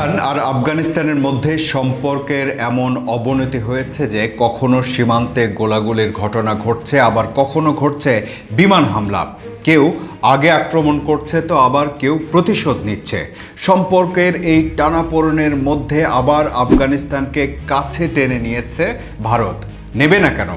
পাকিস্তান আর আফগানিস্তানের মধ্যে সম্পর্কের এমন অবনতি হয়েছে যে কখনো সীমান্তে গোলাগুলির ঘটনা ঘটছে, আবার কখনো ঘটছে বিমান হামলা। কেউ আগে আক্রমণ করছে তো আবার কেউ প্রতিশোধ নিচ্ছে। সম্পর্কের এই টানাপোড়েনের মধ্যে আবার আফগানিস্তানকে কাছে টেনে নিয়েছে ভারত। নেবে না কেন?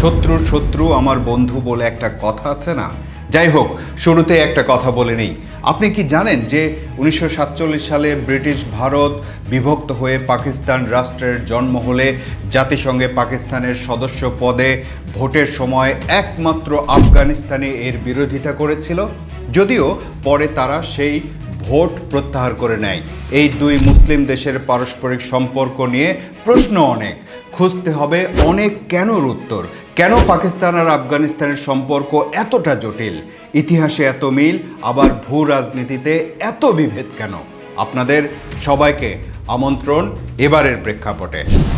শত্রুর শত্রু, আমার বন্ধু বলে একটা কথা আছে না? যাই হোক, শুরুতে একটা কথা বলে নেই। আপনি কি জানেন যে উনিশশো সাতচল্লিশ সালে ব্রিটিশ ভারত বিভক্ত হয়ে পাকিস্তান রাষ্ট্রের জন্ম হলে জাতিসংঘে পাকিস্তানের সদস্য পদে ভোটের সময় একমাত্র আফগানিস্তানে এর বিরোধিতা করেছিল? যদিও পরে তারা সেই ভোট প্রত্যাহার করে নেয়। এই দুই মুসলিম দেশের পারস্পরিক সম্পর্ক নিয়ে প্রশ্ন অনেক। খুঁজতে হবে অনেক কেনর উত্তর। কেন পাকিস্তান আর আফগানিস্তানের সম্পর্ক এতটা জটিল? ইতিহাসে এত মিল, আবার ভূ রাজনীতিতে এত বিভেদ কেন? আপনাদের সবাইকে আমন্ত্রণ এবারের প্রেক্ষাপটে।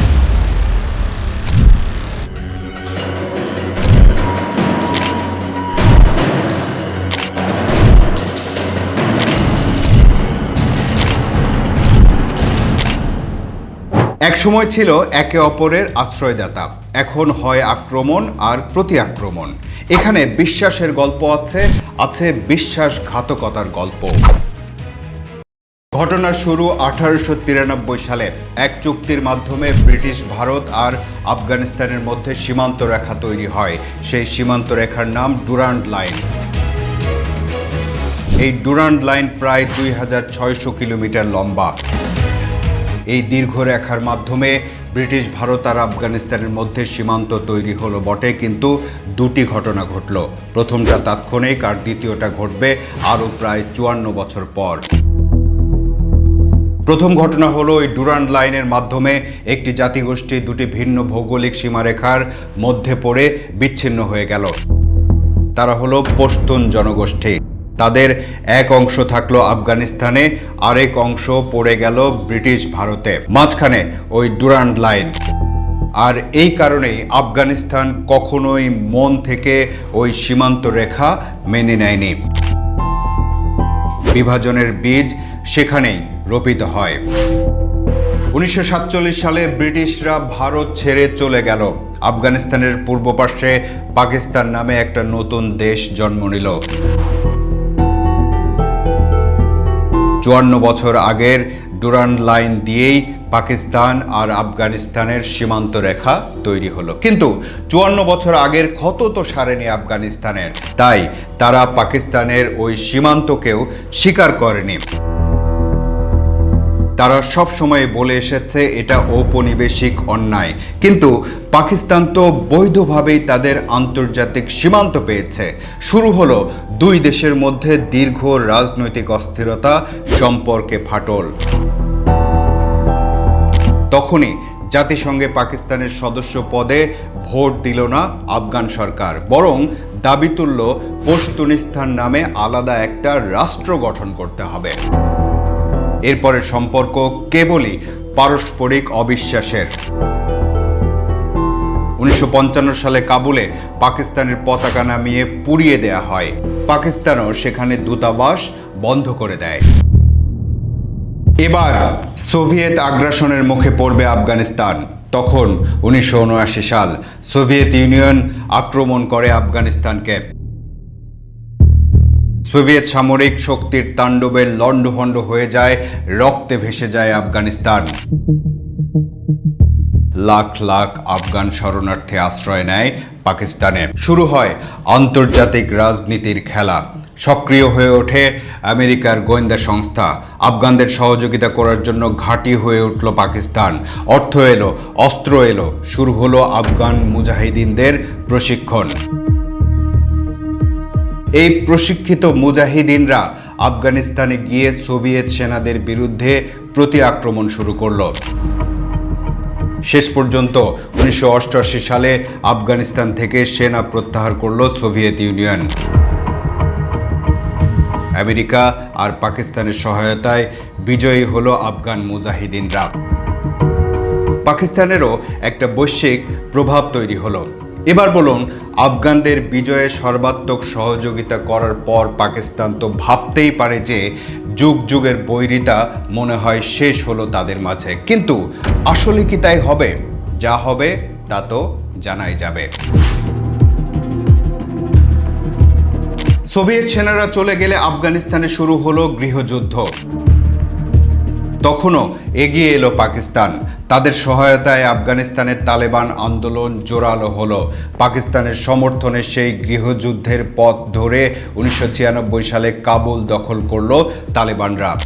এক সময় ছিল একে অপরের আশ্রয়দাতা। এখন হয় আক্রমণ আর প্রতি আক্রমণ এখানে বিশ্বাসের গল্প আছে আছে বিশ্বাসঘাতকতার গল্প। ঘটনার শুরু আঠারোশো তিরানব্বই সালে। এক চুক্তির মাধ্যমে ব্রিটিশ ভারত আর আফগানিস্তানের মধ্যে সীমান্ত রেখা তৈরি হয়। সেই সীমান্ত রেখার নাম ডুরান্ড লাইন। এই ডুরান্ড লাইন প্রায় দুই হাজার ছয়শো কিলোমিটার লম্বা। এই দীর্ঘ রেখার মাধ্যমে ব্রিটিশ ভারত আর আফগানিস্তানের মধ্যে সীমান্ত তৈরি হলো বটে, কিন্তু দুটি ঘটনা ঘটল। প্রথমটা তাৎক্ষণিক আর দ্বিতীয়টা ঘটবে আরও প্রায় চুয়ান্ন বছর পর। প্রথম ঘটনা হলো এই ডুরান্ড লাইনের মাধ্যমে একটি জাতিগোষ্ঠী দুটি ভিন্ন ভৌগোলিক সীমারেখার মধ্যে পড়ে বিচ্ছিন্ন হয়ে গেল। তারা হলো পশতুন জনগোষ্ঠী। তাদের এক অংশ থাকল আফগানিস্তানে, আরেক অংশ পড়ে গেল ব্রিটিশ ভারতে। মাঝখানে ওই ডুরান্ড লাইন। আর এই কারণেই আফগানিস্তান কখনোই মন থেকে ওই সীমান্ত রেখা মেনে নেয়নি। বিভাজনের বীজ সেখানেই রোপিত হয়। উনিশশো সাতচল্লিশ সালে ব্রিটিশরা ভারত ছেড়ে চলে গেল। আফগানিস্তানের পূর্ব পার্শ্বে পাকিস্তান নামে একটা নতুন দেশ জন্ম নিল। চুয়ান্ন বছর আগের ডুরান লাইন দিয়েই পাকিস্তান আর আফগানিস্তানের সীমান্ত রেখা তৈরি হলো। কিন্তু চুয়ান্ন বছর আগের ক্ষত তো সারেনি আফগানিস্তানের। তাই তারা পাকিস্তানের ওই সীমান্তকেও স্বীকার করেনি। তারা সব সময় বলে এসেছে, এটা ঔপনিবেশিক অন্যায়। কিন্তু পাকিস্তান তো বৈধভাবেই তাদের আন্তর্জাতিক সীমান্ত পেয়েছে। শুরু হলো দুই দেশের মধ্যে দীর্ঘ রাজনৈতিক অস্থিরতা সম্পর্কে ফাটল। তখনই জাতিসংঘে পাকিস্তানের সদস্য পদে ভোট দিল না আফগান সরকার, বরং দাবি তুলল পশতুনিস্তান নামে আলাদা একটা রাষ্ট্র গঠন করতে হবে। এরপরের সম্পর্ক কেবলই পারস্পরিক অবিশ্বাসের। উনিশশো পঞ্চান্ন সালে কাবুলে পাকিস্তানের পতাকা নামিয়ে পুড়িয়ে দেয়া হয়। পাকিস্তানও সেখানে দূতাবাস বন্ধ করে দেয়। এবার সোভিয়েত আগ্রাসনের মুখে পড়বে আফগানিস্তান। তখন উনিশশো সাল সোভিয়েত ইউনিয়ন আক্রমণ করে আফগানিস্তানকে। সোভিয়েত সামরিক শক্তির তাণ্ডবের লণ্ডভণ্ড হয়ে যায়, রক্তে ভেসে যায় আফগানিস্তান। লাখ লাখ আফগান শরণার্থী আশ্রয় নেয় পাকিস্তানে। শুরু হয় আন্তর্জাতিক রাজনীতির খেলা। সক্রিয় হয়ে ওঠে আমেরিকার গোয়েন্দা সংস্থা। আফগানদের সহযোগিতা করার জন্য ঘাঁটি হয়ে উঠল পাকিস্তান। অর্থ এলো, অস্ত্র এলো, শুরু হলো আফগান মুজাহিদিনদের প্রশিক্ষণ। এই প্রশিক্ষিত মুজাহিদিনরা আফগানিস্তানে গিয়ে সোভিয়েত সেনাদের বিরুদ্ধে প্রতি আক্রমণ শুরু করল। শেষ পর্যন্ত উনিশশো অষ্টআশি সালে আফগানিস্তান থেকে সেনা প্রত্যাহার করল সোভিয়েত ইউনিয়ন। আমেরিকা আর পাকিস্তানের সহায়তায় বিজয়ী হল আফগান মুজাহিদিনরা। পাকিস্তানেরও একটা বৈশ্বিক প্রভাব তৈরি হলো। এবার বলুন, আফগানদের বিজয়ে সর্বাত্মক সহযোগিতা করার পর পাকিস্তান তো ভাবতেই পারে যে যুগ যুগের বৈরিতা মনে হয় শেষ হলো তাদের মাঝে। কিন্তু আসলে কি তাই হবে? যা হবে, তা তো জানাই যাবে। সোভিয়েত সেনারা চলে গেলে আফগানিস্তানে শুরু হলো গৃহযুদ্ধ। তখনও এগিয়ে এলো পাকিস্তান। তাদের সহায়তায় আফগানিস্তানের তালেবান আন্দোলন জোরালো হলো। পাকিস্তানের সমর্থনে সেই গৃহযুদ্ধের পথ ধরে উনিশশো ছিয়ানব্বই সালে কাবুল দখল করল তালেবানরা।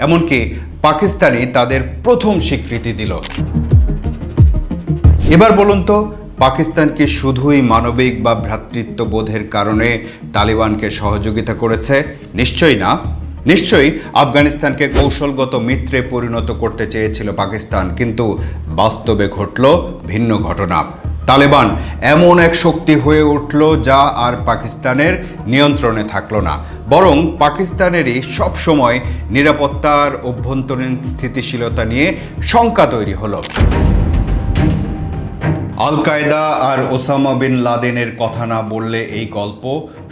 এমনকি পাকিস্তানি তাদের প্রথম স্বীকৃতি দিল। এবার বলুন তো পাকিস্তানকে শুধুই মানবিক বা ভ্রাতৃত্ববোধের কারণে তালিবানকে সহযোগিতা করেছে? নিশ্চয়ই না। নিশ্চয়ই আফগানিস্তানকে কৌশলগত মিত্রে পরিণত করতে চেয়েছিল পাকিস্তান, কিন্তু বাস্তবে ঘটল ভিন্ন ঘটনা। তালেবান এমন এক শক্তি হয়ে উঠল যা আর পাকিস্তানের নিয়ন্ত্রণে থাকল না, বরং পাকিস্তানেরই সবসময় নিরাপত্তার অভ্যন্তরীণ স্থিতিশীলতা নিয়ে শঙ্কা তৈরি হলো। আল কায়দা আর ওসামা বিন লাদেনের কথা না বললে এই গল্প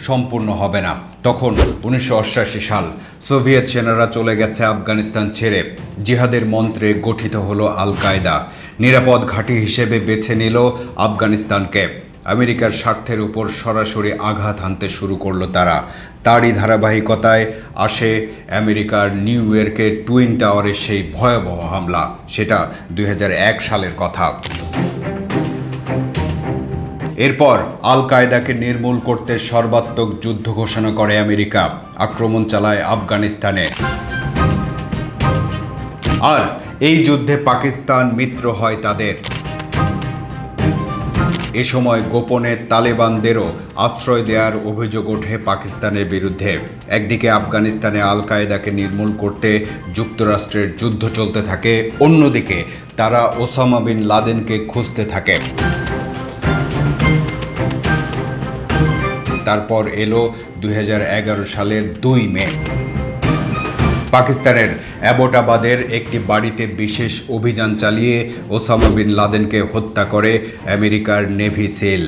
সম্পূর্ণ হবে না। তখন উনিশশো সাল সোভিয়েত সেনারা চলে গেছে আফগানিস্তান ছেড়ে। জিহাদের মন্ত্রে গঠিত হলো আল কায়দা নিরাপদ ঘাঁটি হিসেবে বেছে নিল আফগানিস্তানকে। আমেরিকার স্বার্থের উপর সরাসরি আঘাত হানতে শুরু করল তারা। তারই ধারাবাহিকতায় আসে আমেরিকার নিউ ইয়র্কের টুইন টাওয়ারের সেই ভয়াবহ হামলা। সেটা দুই হাজার এক সালের কথা। এরপর আল কায়দাকে নির্মূল করতে সর্বাত্মক যুদ্ধ ঘোষণা করে আমেরিকা। আক্রমণ চালায় আফগানিস্তানে। আর এই যুদ্ধে পাকিস্তান মিত্র হয় তাদের। এ সময় গোপনে তালেবানদেরও আশ্রয় দেওয়ার অভিযোগ ওঠে পাকিস্তানের বিরুদ্ধে। একদিকে আফগানিস্তানে আল কায়দাকে নির্মূল করতে যুক্তরাষ্ট্রের যুদ্ধ চলতে থাকে, অন্যদিকে তারা ওসামা বিন লাদেনকে খুঁজতে থাকে। তারপর এলো দুই হাজার এগারো সালের দুই মে। পাকিস্তানের অ্যাবোটাবাদের একটি বাড়িতে বিশেষ অভিযান চালিয়ে ওসামা বিন লাদেনকে হত্যা করে আমেরিকার নেভি সেল।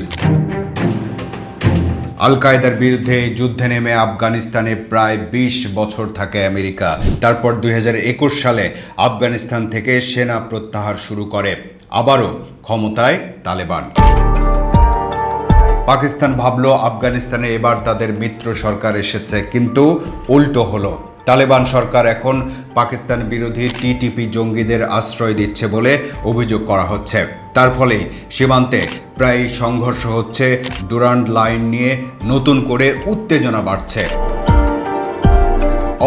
আল কায়দার বিরুদ্ধে যুদ্ধে নেমে আফগানিস্তানে প্রায় ২০ বছর থাকে আমেরিকা। তারপর দুই হাজার একুশ সালে আফগানিস্তান থেকে সেনা প্রত্যাহার শুরু করে। আবারও ক্ষমতায় তালেবান। পাকিস্তান ভাবল আফগানিস্তানে এবার তাদের মিত্র সরকার এসেছে, কিন্তু উল্টো হলো। তালেবান সরকার এখন পাকিস্তান বিরোধী টিটিপি জঙ্গিদের আশ্রয় দিচ্ছে বলে অভিযোগ করা হচ্ছে। তার ফলে সীমান্তে প্রায় সংঘর্ষ হচ্ছে ডুরান্ড লাইন নিয়ে নতুন করে উত্তেজনা বাড়ছে।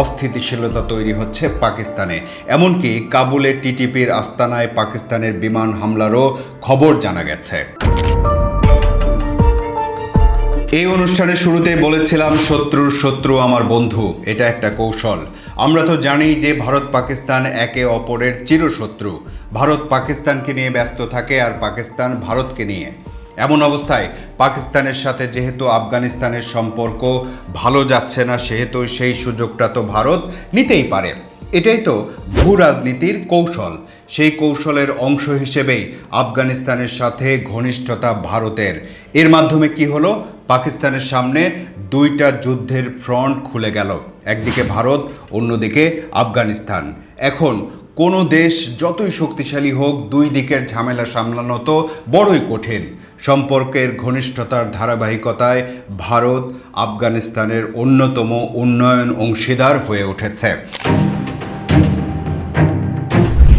অস্থিতিশীলতা তৈরি হচ্ছে পাকিস্তানে। এমনকি কাবুলে টিটিপির আস্তানায় পাকিস্তানের বিমান হামলারও খবর জানা গেছে। এই অনুষ্ঠানের শুরুতেই বলেছিলাম, শত্রুর শত্রু আমার বন্ধু। এটা একটা কৌশল। আমরা তো জানি যে ভারত পাকিস্তান একে অপরের চিরশত্রু। ভারত পাকিস্তানকে নিয়ে ব্যস্ত থাকে আর পাকিস্তান ভারতকে নিয়ে। এমন অবস্থায় পাকিস্তানের সাথে যেহেতু আফগানিস্তানের সম্পর্ক ভালো যাচ্ছে না, সেহেতু সেই সুযোগটা তো ভারত নিতেই পারে। এটাই তো ভূ রাজনীতির কৌশল। সেই কৌশলের অংশ হিসেবেই আফগানিস্তানের সাথে ঘনিষ্ঠতা ভারতের। এর মাধ্যমে কি হলো? পাকিস্তানের সামনে দুইটা যুদ্ধের ফ্রন্ট খুলে গেল। একদিকে ভারত, অন্যদিকে আফগানিস্তান। এখন কোনো দেশ যতই শক্তিশালী হোক, দুই দিকের ঝামেলা সামলানো তো বড়ই কঠিন। সম্পর্কের ঘনিষ্ঠতার ধারাবাহিকতায় ভারত আফগানিস্তানের অন্যতম উন্নয়ন অংশীদার হয়ে উঠেছে।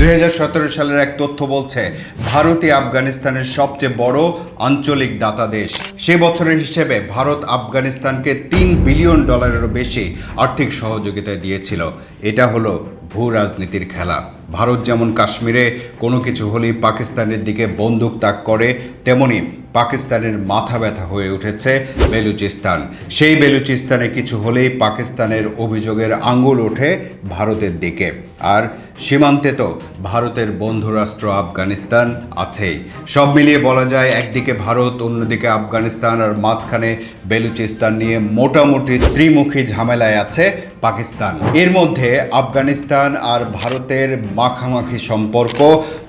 দুই হাজার সতেরো সালের এক তথ্য বলছে, ভারতই আফগানিস্তানের সবচেয়ে বড় আঞ্চলিক দাতা দেশ। সে বছরের হিসেবে ভারত আফগানিস্তানকে তিন বিলিয়ন ডলারেরও বেশি আর্থিক সহযোগিতা দিয়েছিল। এটা হলো ভূ রাজনীতির খেলা। ভারত যেমন কাশ্মীরে কোনো কিছু হলেই পাকিস্তানের দিকে বন্দুক তাক করে, তেমনি পাকিস্তানের মাথা ব্যথা হয়ে উঠেছে বেলুচিস্তান। সেই বেলুচিস্তানে কিছু হলেই পাকিস্তানের অভিযোগের আঙ্গুল ওঠে ভারতের দিকে। আর সীমান্তে তো ভারতের বন্ধুরাষ্ট্র আফগানিস্তান আছেই। সব মিলিয়ে বলা যায়, একদিকে ভারত, অন্যদিকে আফগানিস্তান, আর মাঝখানে বেলুচিস্তান নিয়ে মোটামুটি ত্রিমুখী ঝামেলায় আছে পাকিস্তান। এর মধ্যে আফগানিস্তান আর ভারতের মাখামাখি সম্পর্ক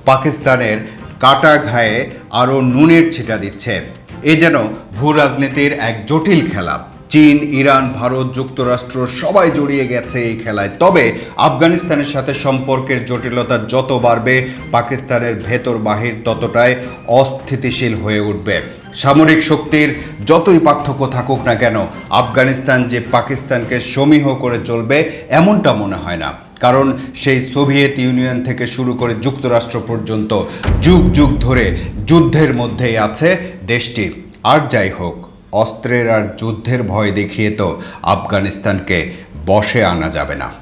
পাকিস্তানের কাটা ঘায়ে আরও নুনের ছিটা দিচ্ছে। এ যেন ভূ রাজনীতির এক জটিল খেলা। চীন, ইরান, ভারত যুক্তরাষ্ট্র সবাই জড়িয়ে গেছে এই খেলায়। তবে আফগানিস্তানের সাথে সম্পর্কের জটিলতা যত বাড়বে, পাকিস্তানের ভেতর বাহির ততটাই অস্থিতিশীল হয়ে উঠবে। সামরিক শক্তির যতই পার্থক্য থাকুক না কেন, আফগানিস্তান যে পাকিস্তানকে সমীহ করে চলবে এমনটা মনে হয় না। কারণ সেই সোভিয়েত ইউনিয়ন থেকে শুরু করে যুক্তরাষ্ট্র পর্যন্ত যুগ যুগ ধরে যুদ্ধের মধ্যেই আছে দেশটি। আর যাই হোক, অস্ত্রের আর যুদ্ধের ভয় দেখিয়ে তো আফগানিস্তানকে বশে আনা যাবে না।